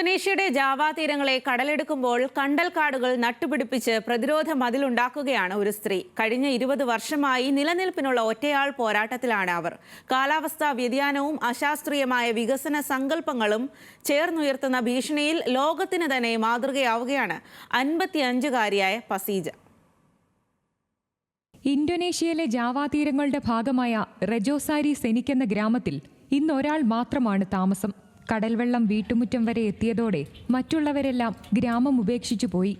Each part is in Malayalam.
ഇന്തോനേഷ്യയുടെ ജാവാ തീരങ്ങളെ കടലെടുക്കുമ്പോൾ കണ്ടൽക്കാടുകൾ നട്ടുപിടിപ്പിച്ച് പ്രതിരോധ മതിലുണ്ടാക്കുകയാണ് ഒരു സ്ത്രീ. കഴിഞ്ഞ ഇരുപത് വർഷമായി നിലനിൽപ്പിനുള്ള ഒറ്റയാൾ പോരാട്ടത്തിലാണ് അവർ. കാലാവസ്ഥാ വ്യതിയാനവും അശാസ്ത്രീയമായ വികസന സങ്കല്പങ്ങളും ചേർന്നുയർത്തുന്ന ഭീഷണിയിൽ ലോകത്തിന് തന്നെ മാതൃകയാവുകയാണ് അൻപത്തിയഞ്ചുകാരിയായ പസീജ. ഇന്തോനേഷ്യയിലെ ജാവാ തീരങ്ങളുടെ ഭാഗമായ റെജോസാരി സെനിക് എന്ന ഗ്രാമത്തിൽ ഇന്നൊരാൾ മാത്രമാണ് താമസം. കടൽവെള്ളം വീട്ടുമുറ്റം വരെ എത്തിയതോടെ മറ്റുള്ളവരെല്ലാം ഗ്രാമം ഉപേക്ഷിച്ചു പോയി.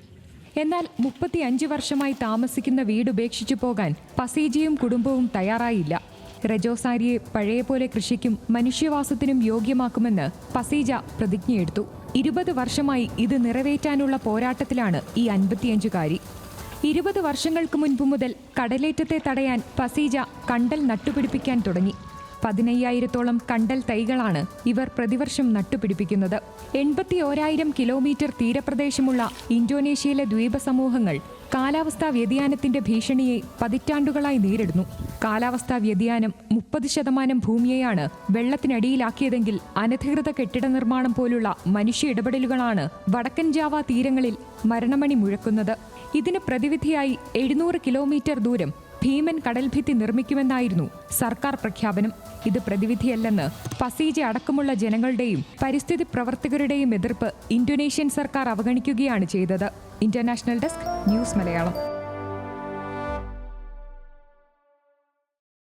എന്നാൽ മുപ്പത്തിയഞ്ച് വർഷമായി താമസിക്കുന്ന വീട് ഉപേക്ഷിച്ചു പോകാൻ പസീജിയും കുടുംബവും തയ്യാറായില്ല. റെജോസാരിയെ പഴയപോലെ കൃഷിക്കും മനുഷ്യവാസത്തിനും യോഗ്യമാക്കുമെന്ന് പസീജ പ്രതിജ്ഞയെടുത്തു. ഇരുപത് വർഷമായി ഇത് നിറവേറ്റാനുള്ള പോരാട്ടത്തിലാണ് ഈ അൻപത്തിയഞ്ചുകാരി. ഇരുപത് വർഷങ്ങൾക്ക് മുൻപ് മുതൽ കടലേറ്റത്തെ തടയാൻ പസീജ കണ്ടൽ നട്ടുപിടിപ്പിക്കാൻ തുടങ്ങി. പതിനയ്യായിരത്തോളം കണ്ടൽ തൈകളാണ് ഇവർ പ്രതിവർഷം നട്ടുപിടിപ്പിക്കുന്നത്. എൺപത്തി ഓരായിരം കിലോമീറ്റർ തീരപ്രദേശമുള്ള ഇന്തോനേഷ്യയിലെ ദ്വീപ സമൂഹങ്ങൾ കാലാവസ്ഥാ വ്യതിയാനത്തിന്റെ ഭീഷണിയെ പതിറ്റാണ്ടുകളായി നേരിടുന്നു. കാലാവസ്ഥാ വ്യതിയാനം മുപ്പത് ശതമാനം ഭൂമിയെയാണ് വെള്ളത്തിനടിയിലാക്കിയതെങ്കിൽ അനധികൃത കെട്ടിട നിർമ്മാണം പോലുള്ള മനുഷ്യ ഇടപെടലുകളാണ് വടക്കൻ ജാവ തീരങ്ങളിൽ മരണമണി മുഴക്കുന്നത്. ഇതിന് പ്രതിവിധിയായി എഴുന്നൂറ് കിലോമീറ്റർ ദൂരം ഭീമൻ കടൽഭിത്തി നിർമ്മിക്കുമെന്നായിരുന്നു സർക്കാർ പ്രഖ്യാപനം. ഇത് പ്രതിവിധിയല്ലെന്ന് പസീജ അടക്കമുള്ള ജനങ്ങളുടെയും പരിസ്ഥിതി പ്രവർത്തകരുടെയും എതിർപ്പ് ഇന്തോനേഷ്യൻ സർക്കാർ അവഗണിക്കുകയാണ് ചെയ്തത്. International desk news Malayalam.